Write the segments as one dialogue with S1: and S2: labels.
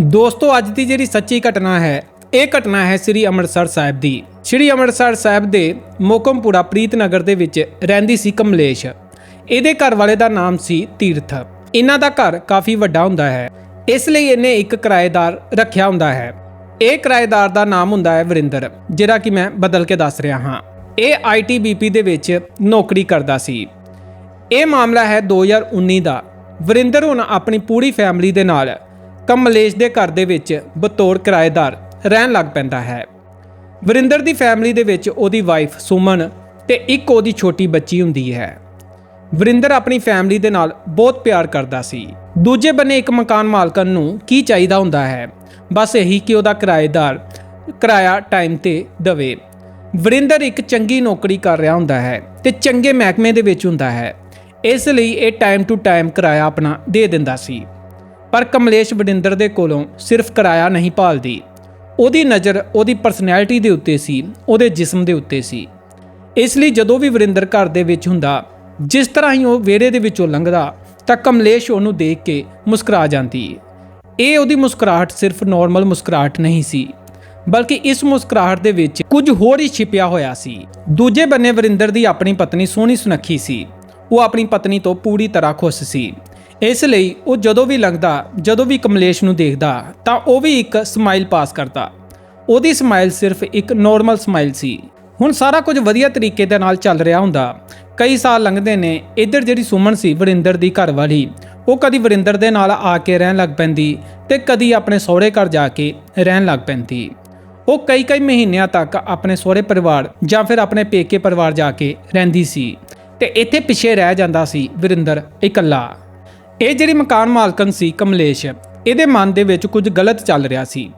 S1: ਦੋਸਤੋ, ਅੱਜ ਦੀ ਜਿਹੜੀ ਸੱਚੀ ਘਟਨਾ ਹੈ, ਇਹ ਘਟਨਾ ਹੈ ਸ੍ਰੀ ਅੰਮ੍ਰਿਤਸਰ ਸਾਹਿਬ ਦੀ। ਸ੍ਰੀ ਅੰਮ੍ਰਿਤਸਰ ਸਾਹਿਬ ਦੇ ਮੋਕਮਪੁਰਾ ਪ੍ਰੀਤਨਗਰ ਦੇ ਵਿੱਚ ਰਹਿੰਦੀ ਸੀ ਕਮਲੇਸ਼। ਇਹਦੇ ਘਰ ਵਾਲੇ ਦਾ ਨਾਮ ਸੀ ਤੀਰਥ। ਇਹਨਾਂ ਦਾ ਘਰ ਕਾਫੀ ਵੱਡਾ ਹੁੰਦਾ ਹੈ। ਇਸ ਲਈ ਇਹਨੇ ਇੱਕ ਕਿਰਾਏਦਾਰ ਰੱਖਿਆ ਹੁੰਦਾ ਹੈ। ਇਹ ਕਿਰਾਏਦਾਰ ਦਾ ਨਾਮ ਹੁੰਦਾ ਹੈ ਵਰਿੰਦਰ, ਜਿਹੜਾ ਕਿ ਮੈਂ ਬਦਲ ਕੇ ਦੱਸ ਰਿਹਾ ਹਾਂ। ਇਹ ਆਈਟੀਬੀਪੀ ਦੇ ਵਿੱਚ ਨੌਕਰੀ ਕਰਦਾ ਸੀ। ਇਹ ਮਾਮਲਾ ਹੈ 2019 ਦਾ। ਵਰਿੰਦਰ ਹੁਣ ਆਪਣੀ ਪੂਰੀ ਫੈਮਿਲੀ ਦੇ ਨਾਲ ਕਮਲੇਸ਼ ਦੇ ਘਰ ਦੇ ਵਿੱਚ ਬਤੌਰ ਕਿਰਾਏਦਾਰ ਰਹਿਣ ਲੱਗ ਪੈਂਦਾ ਹੈ। ਵਰਿੰਦਰ ਦੀ ਫੈਮਿਲੀ ਦੇ ਵਿੱਚ ਉਹਦੀ ਵਾਈਫ ਸੁਮਨ ਤੇ ਇੱਕ ਉਹਦੀ ਛੋਟੀ ਬੱਚੀ ਹੁੰਦੀ ਹੈ। ਵਰਿੰਦਰ ਆਪਣੀ ਫੈਮਿਲੀ ਦੇ ਨਾਲ ਬਹੁਤ ਪਿਆਰ ਕਰਦਾ ਸੀ। ਦੂਜੇ ਬੰਨੇ ਇੱਕ ਮਕਾਨ ਮਾਲਕਨ ਨੂੰ ਕੀ ਚਾਹੀਦਾ ਹੁੰਦਾ ਹੈ? ਬਸ ਇਹੀ ਕਿ ਉਹਦਾ ਕਿਰਾਏਦਾਰ ਕਿਰਾਇਆ ਟਾਈਮ ਤੇ ਦਵੇ। ਵਰਿੰਦਰ ਇੱਕ ਚੰਗੀ ਨੌਕਰੀ ਕਰ ਰਿਹਾ ਹੁੰਦਾ ਹੈ ਤੇ ਚੰਗੇ ਮਹਿਕਮੇ ਦੇ ਵਿੱਚ ਹੁੰਦਾ ਹੈ। ਇਸ ਲਈ ਇਹ ਟਾਈਮ ਟੂ ਟਾਈਮ ਕਿਰਾਇਆ ਆਪਣਾ ਦੇ ਦਿੰਦਾ ਸੀ। ਪਰ ਕਮਲੇਸ਼ ਵਰਿੰਦਰ ਦੇ ਕੋਲੋਂ ਸਿਰਫ ਕਿਰਾਇਆ ਨਹੀਂ ਭਾਲਦੀ। ਉਹਦੀ ਨਜ਼ਰ ਉਹਦੀ ਪਰਸਨੈਲਿਟੀ ਦੇ ਉੱਤੇ ਸੀ, ਉਹਦੇ ਜਿਸਮ ਦੇ ਉੱਤੇ ਸੀ। ਇਸ ਲਈ ਜਦੋਂ ਵੀ ਵਰਿੰਦਰ ਘਰ ਦੇ ਵਿੱਚ ਹੁੰਦਾ, ਜਿਸ ਤਰ੍ਹਾਂ ਹੀ ਉਹ ਵਿਹੜੇ ਦੇ ਵਿੱਚੋਂ ਲੰਘਦਾ, ਤਾਂ ਕਮਲੇਸ਼ ਉਹਨੂੰ ਦੇਖ ਕੇ ਮੁਸਕਰਾ ਜਾਂਦੀ। ਇਹ ਉਹਦੀ ਮੁਸਕਰਾਹਟ ਸਿਰਫ ਨਾਰਮਲ ਮੁਸਕਰਾਹਟ ਨਹੀਂ ਸੀ, ਬਲਕਿ ਇਸ ਮੁਸਕਰਾਹਟ ਦੇ ਵਿੱਚ ਕੁਝ ਹੋਰ ਹੀ ਛਿਪਿਆ ਹੋਇਆ ਸੀ। ਦੂਜੇ ਬੰਨੇ ਵਰਿੰਦਰ ਦੀ ਆਪਣੀ ਪਤਨੀ ਸੋਹਣੀ ਸੁਨੱਖੀ ਸੀ। ਉਹ ਆਪਣੀ ਪਤਨੀ ਤੋਂ ਪੂਰੀ ਤਰ੍ਹਾਂ ਖੁਸ਼ ਸੀ। ਇਸ ਲਈ ਉਹ ਜਦੋਂ ਵੀ ਲੰਘਦਾ ਜਦੋਂ ਵੀ ਕਮਲੇਸ਼ ਨੂੰ ਦੇਖਦਾ, ਤਾਂ ਉਹ ਵੀ ਇੱਕ ਸਮਾਈਲ ਪਾਸ ਕਰਦਾ। ਉਹਦੀ ਸਮਾਈਲ ਸਿਰਫ ਇੱਕ ਨਾਰਮਲ ਸਮਾਈਲ ਸੀ। ਹੁਣ ਸਾਰਾ ਕੁਝ ਵਧੀਆ ਤਰੀਕੇ ਦੇ ਨਾਲ ਚੱਲ ਰਿਹਾ ਹੁੰਦਾ। ਕਈ ਸਾਲ ਲੰਘਦੇ ਨੇ, ਇੱਧਰ ਜਿਹੜੀ ਸੁਮਨ ਸੀ, ਵਰਿੰਦਰ ਦੀ ਘਰ ਵਾਲੀ, ਉਹ ਕਦੀ ਵਰਿੰਦਰ ਦੇ ਨਾਲ ਆ ਕੇ ਰਹਿਣ ਲੱਗ ਪੈਂਦੀ ਤੇ ਕਦੀ ਆਪਣੇ ਸਹੁਰੇ ਘਰ ਜਾ ਕੇ ਰਹਿਣ ਲੱਗ ਪੈਂਦੀ। ਉਹ ਕਈ ਕਈ ਮਹੀਨਿਆਂ ਤੱਕ ਆਪਣੇ ਸਹੁਰੇ ਪਰਿਵਾਰ ਜਾਂ ਫਿਰ ਆਪਣੇ ਪੇਕੇ ਪਰਿਵਾਰ ਜਾ ਕੇ ਰਹਿੰਦੀ ਸੀ ਤੇ ਇੱਥੇ ਪਿੱਛੇ ਰਹਿ ਜਾਂਦਾ ਸੀ ਵਰਿੰਦਰ ਇਕੱਲਾ। ਇਹ ਜਿਹੜੀ ਮਕਾਨ ਮਾਲਕਨ ਸੀ ਕਮਲੇਸ਼, ਇਹਦੇ ਮਨ ਦੇ ਵਿੱਚ ਕੁਝ ਗਲਤ ਚੱਲ ਰਿਹਾ ਸੀ।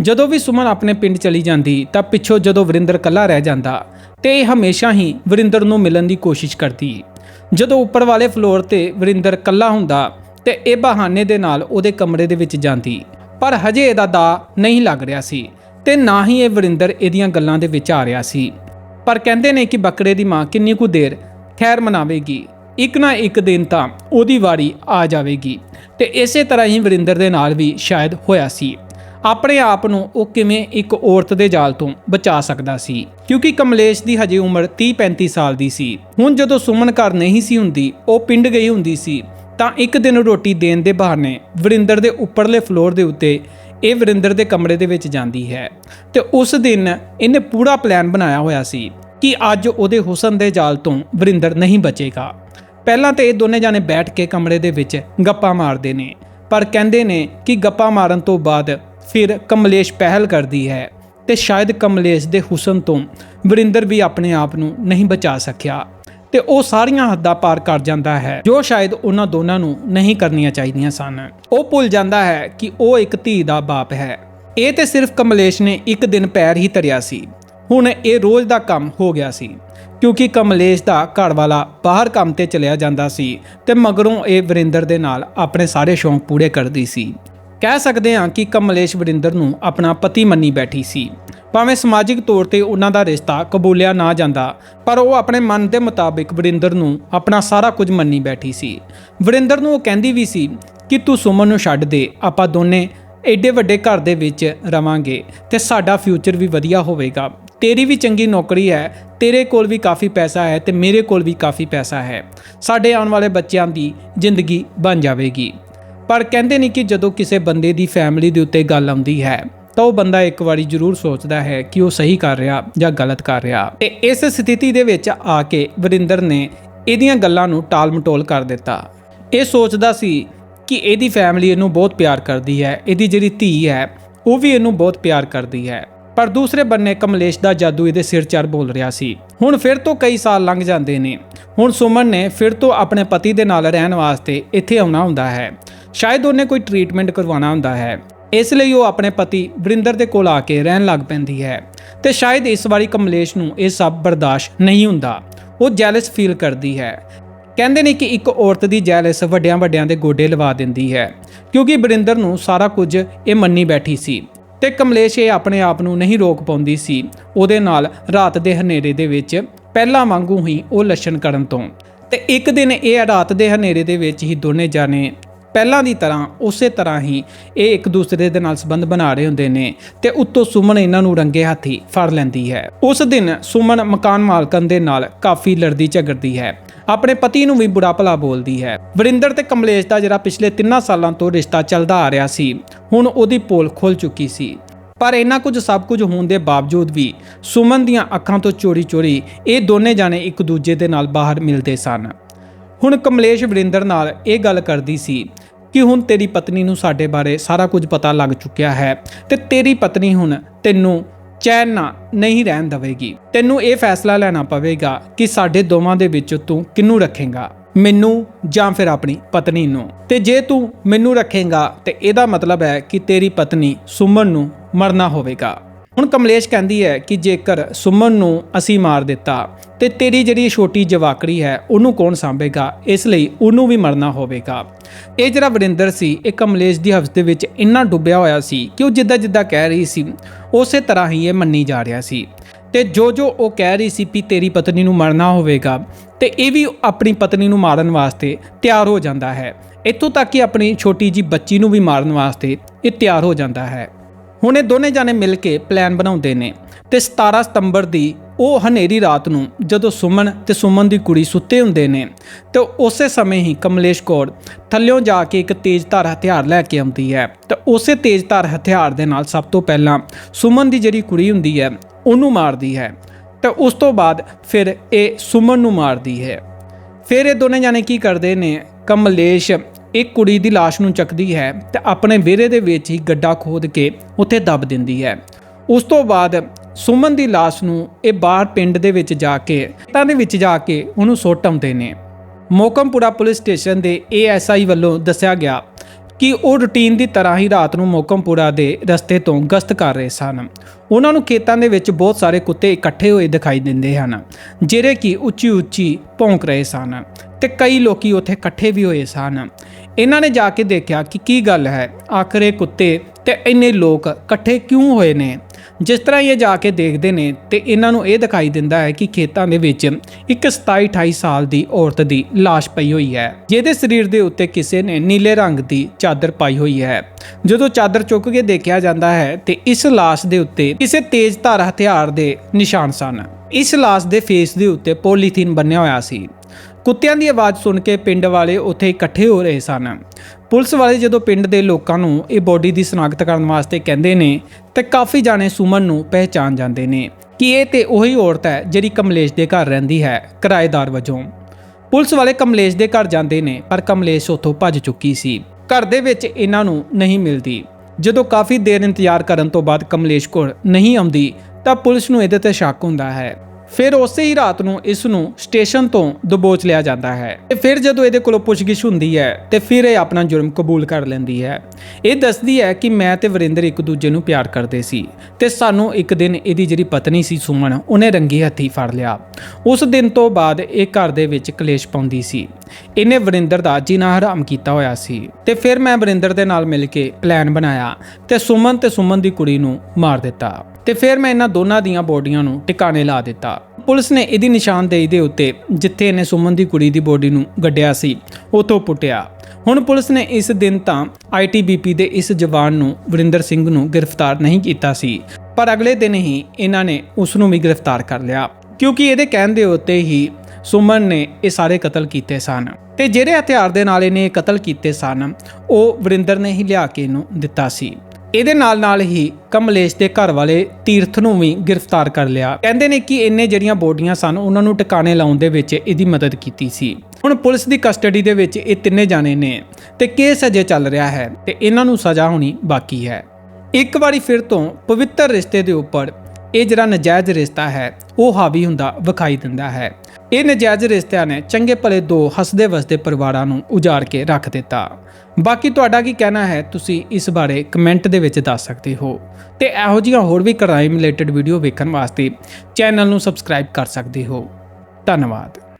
S1: ਜਦੋਂ ਵੀ ਸੁਮਨ ਆਪਣੇ ਪਿੰਡ ਚਲੀ ਜਾਂਦੀ, ਤਾਂ ਪਿੱਛੋਂ ਜਦੋਂ ਵਰਿੰਦਰ ਇਕੱਲਾ ਰਹਿ ਜਾਂਦਾ, ਤੇ ਇਹ ਹਮੇਸ਼ਾ ਹੀ ਵਰਿੰਦਰ ਨੂੰ ਮਿਲਣ ਦੀ ਕੋਸ਼ਿਸ਼ ਕਰਦੀ। ਜਦੋਂ ਉੱਪਰ ਵਾਲੇ ਫਲੋਰ ਤੇ ਵਰਿੰਦਰ ਇਕੱਲਾ ਹੁੰਦਾ, ਤੇ ਇਹ ਬਹਾਨੇ ਦੇ ਨਾਲ ਉਹਦੇ ਕਮਰੇ ਦੇ ਵਿੱਚ ਜਾਂਦੀ, ਪਰ ਹਜੇ ਇਹਦਾ ਦਾ ਨਹੀਂ ਲੱਗ ਰਿਹਾ ਸੀ, ਤੇ ਨਾ ਹੀ ਇਹ ਵਰਿੰਦਰ ਇਹਦੀਆਂ ਗੱਲਾਂ ਦੇ ਵਿੱਚ ਆ ਰਿਹਾ ਸੀ। ਪਰ ਕਹਿੰਦੇ ਨੇ ਕਿ ਬੱਕਰੇ ਦੀ ਮਾਂ ਕਿੰਨੀ ਕੁ ਦੇਰ ਖੈਰ ਮਨਾਵੇਗੀ। ਇੱਕ ਨਾ ਇੱਕ ਦਿਨ ਤਾਂ ਉਹਦੀ ਵਾਰੀ ਆ ਜਾਵੇਗੀ। ਤੇ ਇਸੇ ਤਰ੍ਹਾਂ ਹੀ ਵਰਿੰਦਰ ਦੇ ਨਾਲ ਵੀ ਸ਼ਾਇਦ ਹੋਇਆ ਸੀ। ਆਪਣੇ ਆਪ ਨੂੰ ਉਹ ਕਿਵੇਂ ਇੱਕ ਔਰਤ ਦੇ ਜਾਲ ਤੋਂ ਬਚਾ ਸਕਦਾ ਸੀ? ਕਿਉਂਕਿ ਕਮਲੇਸ਼ ਦੀ ਹਜੇ ਉਮਰ 30-35 ਸਾਲ ਦੀ ਸੀ। ਹੁਣ ਜਦੋਂ ਸੁਮਨ ਘਰ ਨਹੀਂ ਸੀ ਹੁੰਦੀ, ਉਹ ਪਿੰਡ ਗਈ ਹੁੰਦੀ ਸੀ, ਤਾਂ ਇੱਕ ਦਿਨ ਰੋਟੀ ਦੇਣ ਦੇ ਬਹਾਨੇ ਵਰਿੰਦਰ ਦੇ ਉੱਪਰਲੇ ਫਲੋਰ ਦੇ ਉੱਤੇ ਇਹ ਵਰਿੰਦਰ ਦੇ ਕਮਰੇ ਦੇ ਵਿੱਚ ਜਾਂਦੀ ਹੈ। ਤੇ ਉਸ ਦਿਨ ਇਹਨੇ ਪੂਰਾ ਪਲਾਨ ਬਣਾਇਆ ਹੋਇਆ ਸੀ ਕਿ ਅੱਜ ਉਹਦੇ ਹੁਸਨ ਦੇ ਜਾਲ ਤੋਂ ਵਰਿੰਦਰ ਨਹੀਂ ਬਚੇਗਾ। ਪਹਿਲਾਂ ਤੇ ਇਹ ਦੋਨੇ ਜਾਣੇ ਬੈਠ ਕੇ ਕਮਰੇ ਦੇ ਵਿੱਚ ਗੱਪਾਂ ਮਾਰਦੇ ਨੇ, ਪਰ ਕਹਿੰਦੇ ਨੇ ਕਿ ਗੱਪਾਂ ਮਾਰਨ ਤੋਂ ਬਾਅਦ ਫਿਰ ਕਮਲੇਸ਼ ਪਹਿਲ ਕਰਦੀ ਹੈ ਤੇ ਸ਼ਾਇਦ ਕਮਲੇਸ਼ ਦੇ ਹੁਸਨ ਤੋਂ ਵਰਿੰਦਰ ਵੀ ਆਪਣੇ ਆਪ ਨੂੰ ਨਹੀਂ ਬਚਾ ਸਕਿਆ ਤੇ ਉਹ ਸਾਰੀਆਂ ਹੱਦਾਂ ਪਾਰ ਕਰ ਜਾਂਦਾ ਹੈ, ਜੋ ਸ਼ਾਇਦ ਉਹਨਾਂ ਦੋਨਾਂ ਨੂੰ ਨਹੀਂ ਕਰਨੀਆਂ ਚਾਹੀਦੀਆਂ ਸਨ। ਉਹ ਭੁੱਲ ਜਾਂਦਾ ਹੈ ਕਿ ਉਹ ਇੱਕ ਧੀ ਦਾ ਬਾਪ ਹੈ। ਇਹ ਤੇ ਸਿਰਫ ਕਮਲੇਸ਼ ਨੇ ਇੱਕ ਦਿਨ ਪੈਰ ਹੀ ਧਰਿਆ ਸੀ। ਹੁਣ ਇਹ ਰੋਜ਼ ਦਾ ਕੰਮ ਹੋ ਗਿਆ ਸੀ, ਕਿਉਂਕਿ ਕਮਲੇਸ਼ ਦਾ ਘਰ ਵਾਲਾ ਬਾਹਰ ਕੰਮ ਤੇ ਚਲਿਆ ਜਾਂਦਾ ਸੀ ਤੇ ਮਗਰੋਂ ਇਹ ਵਰਿੰਦਰ ਦੇ ਨਾਲ ਆਪਣੇ ਸਾਰੇ ਸ਼ੌਂਕ ਪੂਰੇ ਕਰਦੀ ਸੀ। ਕਹਿ ਸਕਦੇ ਹਾਂ ਕਿ ਕਮਲੇਸ਼ ਵਰਿੰਦਰ ਨੂੰ ਆਪਣਾ ਪਤੀ ਮੰਨੀ ਬੈਠੀ ਸੀ। ਭਾਵੇਂ ਸਮਾਜਿਕ ਤੌਰ ਤੇ ਉਹਨਾਂ ਦਾ ਰਿਸ਼ਤਾ ਕਬੂਲਿਆ ਨਾ ਜਾਂਦਾ, ਪਰ ਉਹ ਆਪਣੇ ਮਨ ਦੇ ਮੁਤਾਬਿਕ ਵਰਿੰਦਰ ਨੂੰ ਆਪਣਾ ਸਾਰਾ ਕੁਝ ਮੰਨੀ ਬੈਠੀ ਸੀ। ਵਰਿੰਦਰ ਨੂੰ ਉਹ ਕਹਿੰਦੀ ਵੀ ਸੀ ਕਿ ਤੂੰ ਸੁਮਨ ਨੂੰ ਛੱਡ ਦੇ, ਆਪਾਂ ਦੋਨੇ ਐਡੇ ਵੱਡੇ ਘਰ ਦੇ ਵਿੱਚ ਰਵਾਂਗੇ ਤੇ ਸਾਡਾ ਫਿਊਚਰ ਵੀ ਵਧੀਆ ਹੋਵੇਗਾ। ਤੇਰੀ ਵੀ ਚੰਗੀ ਨੌਕਰੀ ਹੈ, ਤੇਰੇ ਕੋਲ ਵੀ ਕਾਫੀ ਪੈਸਾ ਹੈ ਤੇ ਮੇਰੇ ਕੋਲ ਵੀ ਕਾਫੀ ਪੈਸਾ ਹੈ। ਸਾਡੇ ਆਉਣ ਵਾਲੇ ਬੱਚਿਆਂ ਦੀ ਜ਼ਿੰਦਗੀ ਬਣ ਜਾਵੇਗੀ। ਪਰ ਕਹਿੰਦੇ ਨਹੀਂ ਕਿ ਜਦੋਂ ਕਿਸੇ ਬੰਦੇ ਦੀ ਫੈਮਿਲੀ ਦੇ ਉੱਤੇ ਗੱਲ ਆਉਂਦੀ ਹੈ, ਤਾਂ ਉਹ ਬੰਦਾ ਇੱਕ ਵਾਰੀ ਜ਼ਰੂਰ ਸੋਚਦਾ ਹੈ ਕਿ ਉਹ ਸਹੀ ਕਰ ਰਿਹਾ ਜਾਂ ਗਲਤ ਕਰ ਰਿਹਾ। ਤੇ ਇਸ ਸਥਿਤੀ ਦੇ ਵਿੱਚ ਆ ਕੇ ਵਰਿੰਦਰ ਨੇ ਇਹਦੀਆਂ ਗੱਲਾਂ ਨੂੰ ਟਾਲ-ਮਟੋਲ ਕਰ ਦਿੱਤਾ। ਇਹ ਸੋਚਦਾ ਸੀ ਕਿ ਇਹਦੀ ਫੈਮਿਲੀ ਇਹਨੂੰ ਬਹੁਤ ਪਿਆਰ ਕਰਦੀ ਹੈ, ਇਹਦੀ ਜਿਹੜੀ ਧੀ ਹੈ, ਉਹ ਵੀ ਇਹਨੂੰ ਬਹੁਤ ਪਿਆਰ ਕਰਦੀ ਹੈ। ਪਰ ਦੂਸਰੇ ਬੰਨੇ ਕਮਲੇਸ਼ ਦਾ ਜਾਦੂ ਇਹਦੇ ਸਿਰ ਚੜ ਬੋਲ ਰਿਹਾ ਸੀ। ਹੁਣ ਫਿਰ ਤੋਂ ਕਈ ਸਾਲ ਲੰਘ ਜਾਂਦੇ ਨੇ। ਹੁਣ ਸੁਮਨ ਨੇ ਫਿਰ ਤੋਂ ਆਪਣੇ ਪਤੀ ਦੇ ਨਾਲ ਰਹਿਣ ਵਾਸਤੇ ਇੱਥੇ ਆਉਣਾ ਹੁੰਦਾ ਹੈ। ਸ਼ਾਇਦ ਉਹਨੇ ਕੋਈ ਟ੍ਰੀਟਮੈਂਟ ਕਰਵਾਉਣਾ ਹੁੰਦਾ ਹੈ। ਇਸ ਲਈ ਉਹ ਆਪਣੇ ਪਤੀ ਵਰਿੰਦਰ ਦੇ ਕੋਲ ਆ ਕੇ ਰਹਿਣ ਲੱਗ ਪੈਂਦੀ ਹੈ। ਤੇ ਸ਼ਾਇਦ ਇਸ ਵਾਰੀ ਕਮਲੇਸ਼ ਨੂੰ ਇਹ ਸਭ ਬਰਦਾਸ਼ਤ ਨਹੀਂ ਹੁੰਦਾ। ਉਹ ਜੈਲਸ ਫੀਲ ਕਰਦੀ ਹੈ। ਕਹਿੰਦੇ ਨੇ ਕਿ ਇੱਕ ਔਰਤ ਦੀ ਜੈਲਸ ਵੱਡਿਆਂ ਵੱਡਿਆਂ ਦੇ ਗੋਡੇ ਲਵਾ ਦਿੰਦੀ ਹੈ। ਕਿਉਂਕਿ ਵਰਿੰਦਰ ਨੂੰ ਸਾਰਾ ਕੁਝ ਇਹ ਮੰਨੀ ਬੈਠੀ ਸੀ। ਤੇ ਕਮਲੇਸ਼ ਇਹ ਆਪਣੇ ਆਪ ਨੂੰ ਨਹੀਂ ਰੋਕ ਪਾਉਂਦੀ ਸੀ। ਉਹਦੇ ਨਾਲ ਰਾਤ ਦੇ ਹਨੇਰੇ ਦੇ ਵਿੱਚ ਪਹਿਲਾਂ ਵਾਂਗੂ ਹੀ ਉਹ ਲੱਛਣ ਕਰਨ ਤੋਂ। ਤੇ ਇੱਕ ਦਿਨ ਇਹ ਰਾਤ ਦੇ ਹਨੇਰੇ ਦੇ ਵਿੱਚ ਹੀ ਦੋਨੇ ਜਾਣੇ ਪਹਿਲਾਂ ਦੀ ਤਰ੍ਹਾਂ, ਉਸੇ ਤਰ੍ਹਾਂ ਹੀ ਇਹ ਇੱਕ ਦੂਸਰੇ ਦੇ ਨਾਲ ਸੰਬੰਧ ਬਣਾ ਰਹੇ ਹੁੰਦੇ ਨੇ ਤੇ ਉੱਤੋਂ ਸੁਮਨ ਇਹਨਾਂ ਨੂੰ ਰੰਗੇ ਹੱਥੀ ਫੜ ਲੈਂਦੀ ਹੈ। ਉਸ ਦਿਨ ਸੁਮਨ ਮਕਾਨ ਮਾਲਕਨ ਦੇ ਨਾਲ ਕਾਫੀ ਲੜਦੀ ਝਗੜਦੀ ਹੈ। ਆਪਣੇ ਪਤੀ ਨੂੰ ਵੀ ਬੁਰਾ ਭਲਾ ਬੋਲਦੀ ਹੈ। ਵਰਿੰਦਰ ਤੇ ਕਮਲੇਸ਼ ਦਾ ਜਿਹੜਾ ਪਿਛਲੇ 3 ਸਾਲਾਂ ਤੋਂ ਰਿਸ਼ਤਾ ਚੱਲਦਾ ਆ ਰਿਹਾ ਸੀ, ਹੁਣ ਉਹਦੀ ਪੋਲ ਖੁੱਲ ਚੁੱਕੀ ਸੀ। ਪਰ ਇਹਨਾਂ ਕੁਝ ਸਭ ਕੁਝ ਹੋਣ ਦੇ ਬਾਵਜੂਦ ਵੀ ਸੁਮਨ ਦੀਆਂ ਅੱਖਾਂ ਤੋਂ ਚੋਰੀ-ਚੋਰੀ ਇਹ ਦੋਨੇ ਜਾਣੇ ਇੱਕ ਦੂਜੇ ਦੇ ਨਾਲ ਬਾਹਰ ਮਿਲਦੇ ਸਨ। ਹੁਣ ਕਮਲੇਸ਼ ਵਰਿੰਦਰ ਨਾਲ ਇਹ ਗੱਲ ਕਰਦੀ ਸੀ ਕਿ ਹੁਣ ਤੇਰੀ ਪਤਨੀ ਨੂੰ ਸਾਡੇ ਬਾਰੇ ਸਾਰਾ ਕੁਝ ਪਤਾ ਲੱਗ ਚੁੱਕਿਆ ਹੈ ਤੇ ਤੇਰੀ ਪਤਨੀ ਹੁਣ ਤੈਨੂੰ ਚੈਨ ਨਾ ਨਹੀਂ ਰਹਿਣ ਦੇਵੇਗੀ। ਤੈਨੂੰ ਇਹ ਫੈਸਲਾ ਲੈਣਾ ਪਵੇਗਾ ਕਿ ਸਾਡੇ ਦੋਵਾਂ ਦੇ ਵਿੱਚ ਤੂੰ ਕਿਹਨੂੰ ਰੱਖੇਗਾ? ਮੈਨੂੰ ਜਾਂ ਫਿਰ ਆਪਣੀ ਪਤਨੀ ਨੂੰ? ਤੇ ਜੇ ਤੂੰ ਮੈਨੂੰ ਰੱਖੇਗਾ, ਤੇ ਇਹਦਾ ਮਤਲਬ ਹੈ ਕਿ ਤੇਰੀ ਪਤਨੀ ਸੁਮਨ ਨੂੰ ਮਰਨਾ ਹੋਵੇਗਾ। ਹੁਣ ਕਮਲੇਸ਼ ਕਹਿੰਦੀ ਹੈ ਕਿ ਜੇਕਰ ਸੁਮਨ ਨੂੰ ਅਸੀਂ ਮਾਰ ਦਿੱਤਾ ਤੇ ਤੇਰੀ ਜਿਹੜੀ ਛੋਟੀ ਜਵਾਕੜੀ ਹੈ, ਉਹਨੂੰ ਕੌਣ ਸੰਭੇਗਾ? ਇਸ ਲਈ ਉਹਨੂੰ ਵੀ ਮਰਨਾ ਹੋਵੇਗਾ। ਇਹ ਜਿਹੜਾ ਵਰਿੰਦਰ ਸੀ, ਇਹ ਕਮਲੇਸ਼ ਦੀ ਹਵਸ ਦੇ ਵਿੱਚ ਇੰਨਾ ਡੁੱਬਿਆ ਹੋਇਆ ਸੀ ਕਿ ਉਹ ਜਿੱਦਾਂ ਜਿੱਦਾਂ ਕਹਿ ਰਹੀ ਸੀ, ਉਸੇ ਤਰ੍ਹਾਂ ਹੀ ਇਹ ਮੰਨੀ ਜਾ ਰਿਹਾ ਸੀ। ਤੇ ਜੋ ਜੋ ਉਹ ਕਹਿ ਰਹੀ ਸੀ ਵੀ ਤੇਰੀ ਪਤਨੀ ਨੂੰ ਮਰਨਾ ਹੋਵੇਗਾ, ਤੇ ਇਹ ਵੀ ਆਪਣੀ ਪਤਨੀ ਨੂੰ ਮਾਰਨ ਵਾਸਤੇ ਤਿਆਰ ਹੋ ਜਾਂਦਾ ਹੈ। ਇੱਥੋਂ ਤੱਕ ਕਿ ਆਪਣੀ ਛੋਟੀ ਜੀ ਬੱਚੀ ਨੂੰ ਵੀ ਮਾਰਨ ਵਾਸਤੇ ਇਹ ਤਿਆਰ ਹੋ ਜਾਂਦਾ ਹੈ। ਹੁਣ ਇਹ ਦੋਨੇ ਜਾਣੇ ਮਿਲ ਕੇ ਪਲਾਨ ਬਣਾਉਂਦੇ ਨੇ ਤੇ 17 ਸਤੰਬਰ ਦੀ ਉਹ ਹਨੇਰੀ ਰਾਤ ਨੂੰ ਜਦੋਂ ਸੁਮਨ ਤੇ ਸੁਮਨ ਦੀ ਕੁੜੀ ਸੁੱਤੇ ਹੁੰਦੇ ਨੇ ਤੇ ਉਸੇ ਸਮੇਂ ਹੀ ਕਮਲੇਸ਼ ਕੌਰ ਥੱਲਿਓਂ ਜਾ ਕੇ ਇੱਕ ਤੇਜ਼ਧਾਰ ਹਥਿਆਰ ਲੈ ਕੇ ਆਉਂਦੀ ਹੈ ਤੇ ਉਸੇ ਤੇਜ਼ਧਾਰ ਹਥਿਆਰ ਦੇ ਨਾਲ ਸਭ ਤੋਂ ਪਹਿਲਾਂ ਸੁਮਨ ਦੀ ਜਿਹੜੀ ਕੁੜੀ ਹੁੰਦੀ ਹੈ, ਉਹਨੂੰ ਮਾਰਦੀ ਹੈ ਤੇ ਉਸ ਤੋਂ ਬਾਅਦ ਫਿਰ ਇਹ ਸੁਮਨ ਨੂੰ ਮਾਰਦੀ ਹੈ। ਫਿਰ ਇਹ ਦੋਨੇ ਜਾਣੇ ਕੀ ਕਰਦੇ ਨੇ, ਕਮਲੇਸ਼ ਇੱਕ ਕੁੜੀ ਦੀ ਲਾਸ਼ ਨੂੰ ਚੱਕਦੀ ਹੈ ਤੇ ਆਪਣੇ ਵਿਹੜੇ ਦੇ ਵਿੱਚ ਹੀ ਗੱਡਾ ਖੋਦ ਕੇ ਉੱਥੇ ਦੱਬ ਦਿੰਦੀ ਹੈ। ਉਸ ਤੋਂ ਬਾਅਦ ਸੁਮਨ ਦੀ ਲਾਸ਼ ਨੂੰ ਇਹ ਬਾਹਰ ਪਿੰਡ ਦੇ ਵਿੱਚ ਜਾ ਕੇ ਤਾਂ ਦੇ ਵਿੱਚ ਜਾ ਕੇ ਉਹਨੂੰ ਸੁੱਟ ਆਉਂਦੇ ਨੇ। ਮੋਕਮਪੁਰਾ ਪੁਲਿਸ ਸਟੇਸ਼ਨ ਦੇ ਏਐਸਆਈ ਵੱਲੋਂ ਦੱਸਿਆ ਗਿਆ ਕਿ ਉਹ ਰੁਟੀਨ ਦੀ ਤਰ੍ਹਾਂ ਹੀ ਰਾਤ ਨੂੰ ਮੋਕਮਪੁਰਾ ਦੇ ਰਸਤੇ ਤੋਂ ਗਸ਼ਤ ਕਰ ਰਹੇ ਸਨ। ਉਹਨਾਂ ਨੂੰ ਖੇਤਾਂ ਦੇ ਵਿੱਚ ਬਹੁਤ ਸਾਰੇ ਕੁੱਤੇ ਇਕੱਠੇ ਹੋਏ ਦਿਖਾਈ ਦਿੰਦੇ ਹਨ, ਜਿਹੜੇ ਕਿ ਉੱਚੀ ਉੱਚੀ ਭੌਂਕ ਰਹੇ ਸਨ ਤੇ ਕਈ ਲੋਕੀ ਉੱਥੇ ਇਕੱਠੇ ਵੀ ਹੋਏ ਸਨ। ਇਹਨਾਂ ਨੇ ਜਾ ਕੇ ਦੇਖਿਆ ਕਿ ਕੀ ਗੱਲ ਹੈ। ਆਖਰੇ ਕੁੱਤੇ ਤੇ ਇੰਨੇ ਲੋਕ ਇਕੱਠੇ ਕਿਉਂ ਹੋਏ ਨੇ? ਜਿਸ ਤਰ੍ਹਾਂ ਇਹ ਜਾ ਕੇ ਦੇਖਦੇ ਨੇ ਤੇ ਇਹਨਾਂ ਨੂੰ ਇਹ ਦਿਖਾਈ ਦਿੰਦਾ ਹੈ ਕਿ ਖੇਤਾਂ ਦੇ ਵਿੱਚ ਇੱਕ 27 28 ਸਾਲ ਦੀ ਔਰਤ ਦੀ ਲਾਸ਼ ਪਈ ਹੋਈ ਹੈ। ਜਿਹਦੇ ਸਰੀਰ ਦੇ ਉੱਤੇ ਕਿਸੇ ਨੇ ਨੀਲੇ ਰੰਗ ਦੀ ਚਾਦਰ ਪਾਈ ਹੋਈ ਹੈ। ਜਦੋਂ ਚਾਦਰ ਚੁੱਕ ਕੇ ਦੇਖਿਆ ਜਾਂਦਾ ਹੈ ਤੇ ਇਸ ਲਾਸ਼ ਦੇ ਉੱਤੇ ਕਿਸੇ ਤੇਜ਼ ਧਾਰ ਹਥਿਆਰ ਦੇ ਨਿਸ਼ਾਨ ਸਨ। ਇਸ ਲਾਸ਼ ਦੇ ਫੇਸ ਦੇ ਉੱਤੇ ਪੋਲੀਥੀਨ ਬੰਨਿਆ ਹੋਇਆ ਸੀ। ਕੁੱਤਿਆਂ ਦੀ ਆਵਾਜ਼ ਸੁਣ ਕੇ ਪਿੰਡ ਵਾਲੇ ਉੱਥੇ ਇਕੱਠੇ ਹੋ ਰਹੇ ਸਨ। ਪੁਲਿਸ ਵਾਲੇ ਜਦੋਂ ਪਿੰਡ ਦੇ ਲੋਕਾਂ ਨੂੰ ਇਹ ਬੋਡੀ ਦੀ ਸ਼ਨਾਖਤ ਕਰਨ ਵਾਸਤੇ ਕਹਿੰਦੇ ਨੇ, ਤੇ ਕਾਫੀ ਜਾਣੇ ਸੁਮਨ ਨੂੰ ਪਹਿਚਾਨ ਜਾਂਦੇ ਨੇ ਕਿ ਇਹ ਤੇ ਉਹੀ ਔਰਤ ਹੈ ਜਿਹੜੀ ਕਮਲੇਸ਼ ਦੇ ਘਰ ਰਹਿੰਦੀ ਹੈ, ਕਿਰਾਏਦਾਰ ਵਜੋਂ। ਪੁਲਿਸ ਵਾਲੇ ਕਮਲੇਸ਼ ਦੇ ਘਰ ਜਾਂਦੇ ਨੇ, ਪਰ ਕਮਲੇਸ਼ ਉੱਥੋਂ ਭੱਜ ਚੁੱਕੀ ਸੀ। ਘਰ ਦੇ ਵਿੱਚ ਇਹਨਾਂ ਨੂੰ ਨਹੀਂ ਮਿਲਦੀ। ਜਦੋਂ ਕਾਫੀ ਦੇਰ ਇੰਤਜ਼ਾਰ ਕਰਨ ਤੋਂ ਬਾਅਦ ਕਮਲੇਸ਼ ਕੋਲ ਨਹੀਂ ਆਉਂਦੀ, ਤਾਂ ਪੁਲਿਸ ਨੂੰ ਇਹਦੇ ਤੇ ਸ਼ੱਕ ਹੁੰਦਾ ਹੈ। ਫਿਰ ਉਸੇ ਹੀ ਰਾਤ ਨੂੰ ਇਸ ਨੂੰ ਸਟੇਸ਼ਨ ਤੋਂ ਦਬੋਚ ਲਿਆ ਜਾਂਦਾ ਹੈ। ਤੇ ਫਿਰ ਜਦੋਂ ਇਹਦੇ ਕੋਲੋਂ ਪੁੱਛਗਿੱਛ ਹੁੰਦੀ ਹੈ, ਤੇ ਫਿਰ ਇਹ ਆਪਣਾ ਜੁਰਮ ਕਬੂਲ ਕਰ ਲੈਂਦੀ ਹੈ। ਇਹ ਦੱਸਦੀ ਹੈ ਕਿ ਮੈਂ ਤੇ ਵਰਿੰਦਰ ਇੱਕ ਦੂਜੇ ਨੂੰ ਪਿਆਰ ਕਰਦੇ ਸੀ ਤੇ ਸਾਨੂੰ ਇੱਕ ਦਿਨ ਇਹਦੀ ਜਿਹੜੀ ਪਤਨੀ ਸੀ ਸੁਮਨ, ਉਹਨੇ ਰੰਗੀ ਹੱਥੀ ਫੜ ਲਿਆ। ਉਸ ਦਿਨ ਤੋਂ ਬਾਅਦ ਇਹ ਘਰ ਦੇ ਵਿੱਚ ਕਲੇਸ਼ ਪਾਉਂਦੀ ਸੀ। ਇਹਨੇ ਵਰਿੰਦਰ ਦਾ ਜੀਣਾ ਹਰਾਮ ਕੀਤਾ ਹੋਇਆ ਸੀ। ਤੇ ਫਿਰ ਮੈਂ ਵਰਿੰਦਰ ਦੇ ਨਾਲ ਮਿਲ ਕੇ ਪਲਾਨ ਬਣਾਇਆ ਤੇ ਸੁਮਨ ਤੇ ਸੁਮਨ ਦੀ ਕੁੜੀ ਨੂੰ ਮਾਰ ਦਿੱਤਾ। ਤੇ ਫਿਰ ਮੈਂ ਇਹਨਾਂ ਦੋਨਾਂ ਦੀਆਂ ਬੋਡੀਆਂ ਨੂੰ ਟਿਕਾਣੇ ਲਾ ਦਿੱਤਾ। ਪੁਲਿਸ ਨੇ ਇਹਦੀ ਨਿਸ਼ਾਨਦੇਹੀ ਦੇ ਉੱਤੇ ਜਿੱਥੇ ਇਹਨੇ ਸੁਮਨ ਦੀ ਕੁੜੀ ਦੀ ਬੋਡੀ ਨੂੰ ਗੱਡਿਆ ਸੀ ਉਤੋਂ ਪੁੱਟਿਆ। ਹੁਣ ਪੁਲਿਸ ਨੇ ਇਸ ਦਿਨ ਤਾਂ ਆਈਟੀਬੀਪੀ ਦੇ ਇਸ ਜਵਾਨ ਨੂੰ ਵਰਿੰਦਰ ਸਿੰਘ ਨੂੰ ਗ੍ਰਿਫਤਾਰ ਨਹੀਂ ਕੀਤਾ ਸੀ, ਪਰ ਅਗਲੇ ਦਿਨ ਹੀ ਇਹਨਾਂ ਨੇ ਉਸ ਨੂੰ ਵੀ ਗ੍ਰਿਫਤਾਰ ਕਰ ਲਿਆ, ਕਿਉਂਕਿ ਇਹਦੇ ਕਹਿਣ ਦੇ ਉੱਤੇ ਹੀ ਸੁਮਨ ਨੇ ਇਹ ਸਾਰੇ ਕਤਲ ਕੀਤੇ ਸਨ। ਤੇ ਜਿਹੜੇ ਹਥਿਆਰ ਦੇ ਨਾਲ ਇਹਨੇ ਇਹ ਕਤਲ ਕੀਤੇ ਸਨ, ਉਹ ਵਰਿੰਦਰ ਨੇ ਹੀ ਲਿਆ ਕੇ ਇਹਨੂੰ ਦਿੱਤਾ ਸੀ। ਇਹਦੇ ਨਾਲ ਨਾਲ ਹੀ ਕਮਲੇਸ਼ ਦੇ ਘਰ ਵਾਲੇ ਤੀਰਥ ਨੂੰ ਵੀ ਗ੍ਰਿਫਤਾਰ ਕਰ ਲਿਆ। ਕਹਿੰਦੇ ਨੇ ਕਿ ਇਹਨੇ ਜਿਹੜੀਆਂ ਬੋਡੀਆਂ ਸਨ, ਉਹਨਾਂ ਨੂੰ ਟਿਕਾਣੇ ਲਾਉਣ ਦੇ ਵਿੱਚ ਇਹਦੀ ਮਦਦ ਕੀਤੀ ਸੀ। ਹੁਣ ਪੁਲਿਸ ਦੀ ਕਸਟਡੀ ਦੇ ਵਿੱਚ ਇਹ ਤਿੰਨੇ ਜਾਣੇ ਨੇ ਤੇ ਕੇਸ ਅਜੇ ਚੱਲ ਰਿਹਾ ਹੈ ਤੇ ਇਹਨਾਂ ਨੂੰ ਸਜ਼ਾ ਹੋਣੀ ਬਾਕੀ ਹੈ। ਇੱਕ ਵਾਰੀ ਫਿਰ ਤੋਂ ਪਵਿੱਤਰ ਰਿਸ਼ਤੇ ਦੇ ਉੱਪਰ ਇਹ ਜਿਹੜਾ ਨਜਾਇਜ਼ ਰਿਸ਼ਤਾ ਹੈ, ਉਹ ਹਾਵੀ ਹੁੰਦਾ, ਵਿਖਾਈ ਦਿੰਦਾ ਹੈ। ਇਹ ਨਜਾਇਜ਼ ਰਿਸ਼ਤਿਆਂ ਨੇ ਚੰਗੇ ਭਲੇ ਦੋ ਹੱਸਦੇ ਵਸਦੇ ਪਰਿਵਾਰਾਂ ਨੂੰ ਉਜਾੜ ਕੇ ਰੱਖ ਦਿੱਤਾ। ਬਾਕੀ ਤੁਹਾਡਾ ਕੀ ਕਹਿਣਾ ਹੈ, ਤੁਸੀਂ ਇਸ ਬਾਰੇ ਕਮੈਂਟ ਦੇ ਵਿੱਚ ਦੱਸ ਸਕਦੇ ਹੋ। ਤੇ ਇਹੋ ਜਿਹੀਆਂ ਹੋਰ ਵੀ ਕ੍ਰਾਈਮ ਰਿਲੇਟਡ ਵੀਡੀਓ ਵੇਖਣ ਵਾਸਤੇ ਚੈਨਲ ਨੂੰ ਸਬਸਕ੍ਰਾਈਬ ਕਰ ਸਕਦੇ ਹੋ। ਧੰਨਵਾਦ।